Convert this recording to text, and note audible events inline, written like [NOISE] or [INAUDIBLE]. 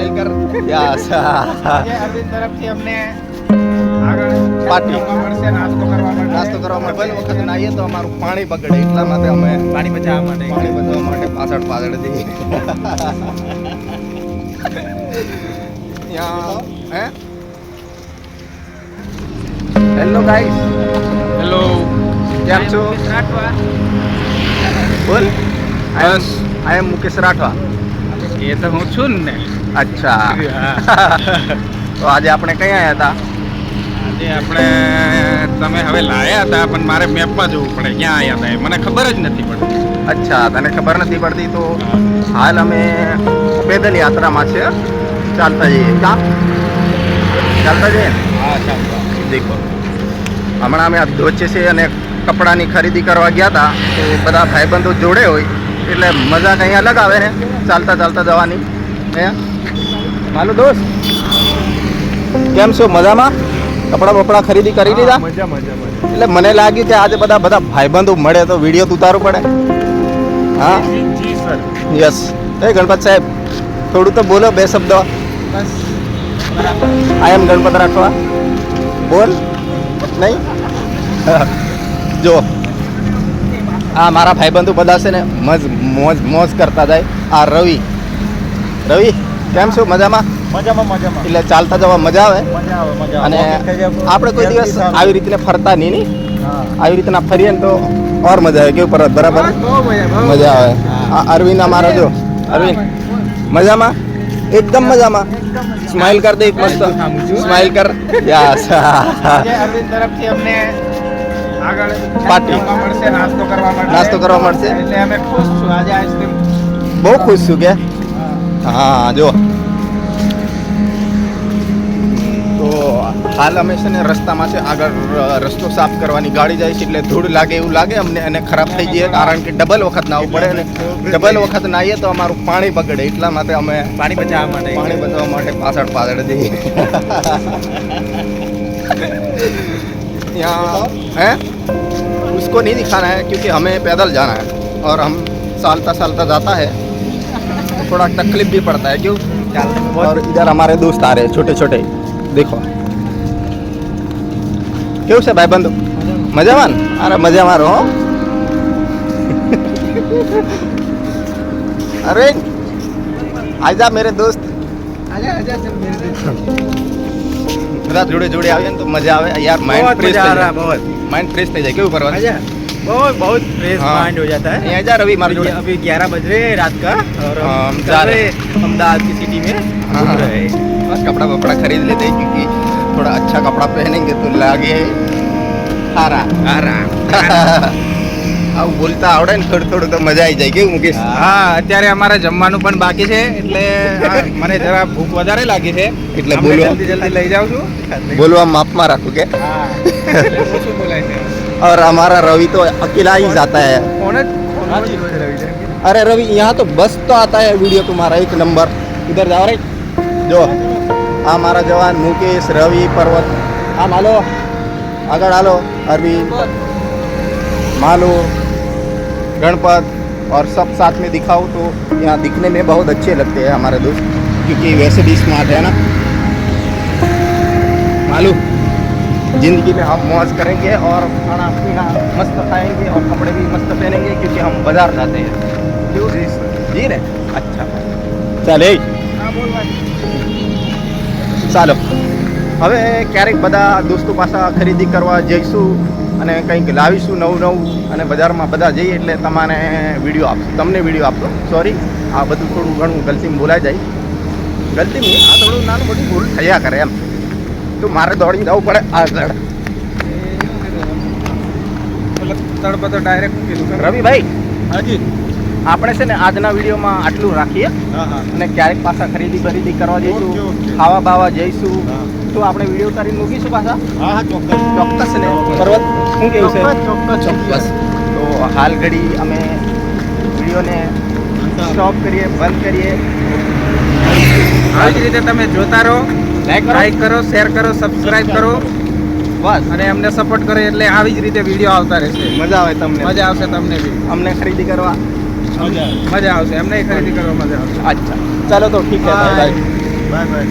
Smile કર. [LAUGHS] Yes Arvind તરફથી અમને પાર્ટી. નાસ્તો કરવા માટે. નાસ્તો કરવા માટે. ભલે વખત નાહીએ તો અમારું પાણી બગડે એટલા માટે અમે પાણી બચાવવા માટે. પાણી બચાવવા માટે પાછળ પાછળ જઈએ. ત્યાં હે? હેલો ગાઈસ હેલો કેમ છો? બોલ. બસ. આઈ એમ મુકેશ રાઠવા એ તો હું છું ને. અચ્છા. [LAUGHS] તો આજે આપણે કઈ આવ્યા હતા? આજે આપણે તમે હવે લાયા હતા પણ મારે મેપમાં જવું પડે ક્યાં આવ્યા હતા મને ખબર જ નથી પડતી. અચ્છા તને ખબર નથી પડતી તો હાલ અમે પેદલ યાત્રામાં છે. ચાલતા જઈએ. ક્યાં ચાલતા જઈએ? હા ચાલતા દેખો. હમણાં અમે વચ્ચે છે અને કપડાની ખરીદી કરવા ગયા હતા. તો બધા ભાઈબંધો જોડે હોય એટલે મજા કંઈ અલગ આવે ને ચાલતા ચાલતા જવાની. હે? માલો દોસ્ત. કેમ છો? મજામાં? કપડાં બપડા ખરીદી કરી લીધા? મજા મજા મજા. એટલે મને લાગ્યું કે આજે બધા બધા ભાઈબંધો મળે તો વીડિયો તો ઉતારવું પડે. હા? જી સર. યસ એ ગણપત સાહેબ થોડું તો બોલો બે શબ્દ. આઈ એમ ગણપત રાઠવા. બોલ. નહીં? જો. આ મારા ભાઈબંધો બધા છે ને મજ મોજ મોજ કરતા જાય. આ રવિ. રવિ? કેમ છો? મજામાં? મજામાં મજામાં. એટલે ચાલતા જવા મજા આવે. મજા આવે મજા અને આપણે કોઈ દિવસ આવી રીતે ફરતા નહીં નહીં? આવી રીતના ફરીએ ને તો ઓર મજા આવે. કેવું પરત બરાબર? મજા આવે અરવિંદ અમારા જો. અરવિંદ મજામાં? એકદમ મજામાં. સ્માઈલ કર દે એક મસ્ત. સ્માઈલ કર. યસ. અરવિંદ તરફથી અમને આગળ પાર્ટી. નાસ્તો કરવા મળશે. નાસ્તો કરવા મળશે. એટલે અમે ખુશ છું. આજે આઈસ્ક્રીમ બહુ ખુશ છું કે હા જો તો હાલ અમે છે ને રસ્તામાં છે આગળ ર- રસ્તો સાફ કરવાની ગાડી જાય છે એટલે ધૂળ લાગે એવું લાગે અમને અને ખરાબ થઈ જઈએ કારણ કે ડબલ વખત નાવું પડે અને ડબલ વખત નાહીએ તો અમારું પાણી બગડે એટલા માટે અમે પાણી બચાવવા માટે પાણી બચાવવા માટે પાછળ પાછળ જઈએ यहाँ है उसको नहीं दिखाना है क्योंकि हमें पैदल जाना है और हम सालता सालता जाता है तो थोड़ा तकलीफ भी पड़ता है क्यों और इधर हमारे दोस्त आ रहे हैं छोटे छोटे देखो કેવું છે ભાઈ બંધુ મજામાં ને? અરે મજામાં રહો હો. [LAUGHS] અરે આજા મેરે દોસ્ત આજા આજા ચલ મેરે દિલ બધા જોડે જોડે આવીએ ને તો મજા આવે યાર માઇન્ડ बहुत ફ્રેશ मजा થઈ आ रहा है જાય बहुत माइंड फ्रेश થઈ જાય કેવું કરવાનું मजा बहुत बहुत फ्रेश हाँ। माइंड हो जाता है यहाँ जा रवि हमारे जोड़े अभी ग्यारह बज रहे हैं रात का और हम जा रहे अहमदाबाद की सिटी में हाँ रहे बस कपड़ा वपड़ा खरीद लेते हैं क्योंकि थोड़ा अच्छा कपड़ा पहनेंगे तो लागे हारा हारा આવું બોલતા આવડે ને થોડું થોડું તો મજા આવી જાય કેવું મુકેશ હા અત્યારે અમારે જમવાનું પણ બાકી છે એટલે મને જરા ભૂખ વધારે લાગી છે એટલે બોલવા જલ્દી જલ્દી લઈ જાઉં છું બોલવા માપમાં રાખું કે હા શું બોલાય છે और हमारा रवि तो अकेला ही जाता है। अरे रवि यहाँ तो बस तो आता है वीडियो तुम्हारा एक नंबर। इधर जाओ रे। जो हमारा जवान मुकेश रवि पर्वत। हाँ, हम आलो अगर आलो अरविंद मालो। गणपत। और सब साथ में दिखाओ तो यहाँ दिखने में बहुत अच्छे लगते हैं हमारे दोस्त क्योंकि वैसे भी स्मार्ट है ना। मालू। जिंदगी में हम मौज करेंगे और खाना पीना मस्त खाएंगे और कपड़े भी मस्त पहनेंगे क्योंकि हम बाजार जाते हैं क्यों जी रहे अच्छा ચાલે હા બોલ ભાઈ ચાલો હવે ક્યારેક બધા દોસ્તો પાછા ખરીદી કરવા જઈશું અને કંઈક લાવીશું નવું નવું અને બજારમાં બધા જઈએ એટલે તમારે વિડીયો આપશું તમને વિડીયો આપશો સોરી આ બધું થોડું ઘણું ગલતીમાં બોલાઈ જાય ગલતી નહીં આ થોડું નાનું મોટું ભૂલ થયા કરે એમ તો મારે દોડી જવું પડે. આગળ મતલબ તડપો તો ડાયરેક્ટ મૂકેલું રવિભાઈ હાજી. આપણે છે ને આજના વિડીયોમાં આટલું રાખીએ. અને ક્યારેક પાછા ખરીદી ખરીદી કરવા જઈશું ખાવા બાવા જઈશું. તો આપણે વીડિયો કરીને મૂકીશું પાછા? ચોક્કસ. ને. પર્વત શું કેવું છે? ચોક્કસ ચોક્કસ તો હાલ ઘડી અમે વિડીયોને સ્ટોપ કરીએ બંધ કરીએ. આવી રીતે તમે જોતા રહો. લાઈક કરો. શેર કરો સબસ્ક્રાઇબ કરો બસ. અને અમને સપોર્ટ કરો એટલે આવી જ રીતે વીડિયો આવતા રહેશે. મજા આવે તમને. મજા આવશે તમને બી. અમને ખરીદી કરવા. મજા આવશે. એમને ખરીદી કરવા મજા આવશે. અચ્છા. ચાલો તો ઠીક છે. Bye bye bye